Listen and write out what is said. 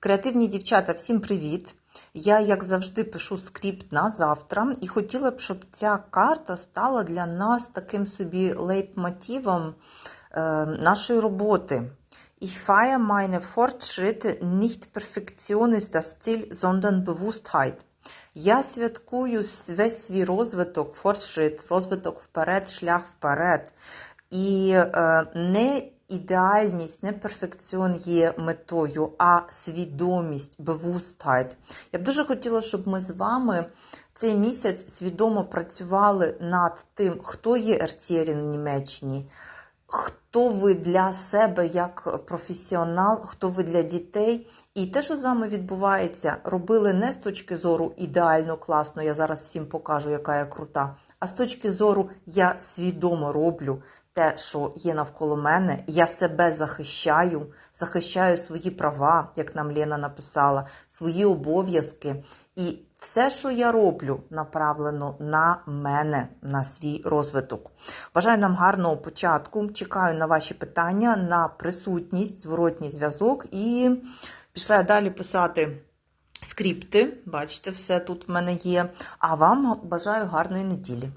Креативні дівчата, всім привіт! Я, як завжди, пишу скрипт на завтра і хотіла б, щоб ця карта стала для нас таким собі лейтмотивом е, нашої роботи. Ich feiere meine Fortschritte, nicht Perfektion ist das Ziel, sondern. Я святкую весь свій розвиток, форшит, розвиток вперед, шлях вперед. І е, не ідеальність, не перфекціон є метою, а свідомість, bewusstheit. Я б дуже хотіла, щоб ми з вами цей місяць свідомо працювали над тим, хто є ерцєрін в Німеччині, хто ви для себе як професіонал, хто ви для дітей. І те, що з вами відбувається, робили не з точки зору ідеально, класно, я зараз всім покажу, яка я крута, а з точки зору я свідомо роблю те, що є навколо мене, я себе захищаю, захищаю свої права, як нам Лена написала, свої обов'язки. І все, що я роблю, направлено на мене, на свій розвиток. Бажаю нам гарного початку. Чекаю на ваші питання, на присутність, зворотній зв'язок. І пішла я далі писати скрипти. Бачите, все тут в мене є. А вам бажаю гарної неділі.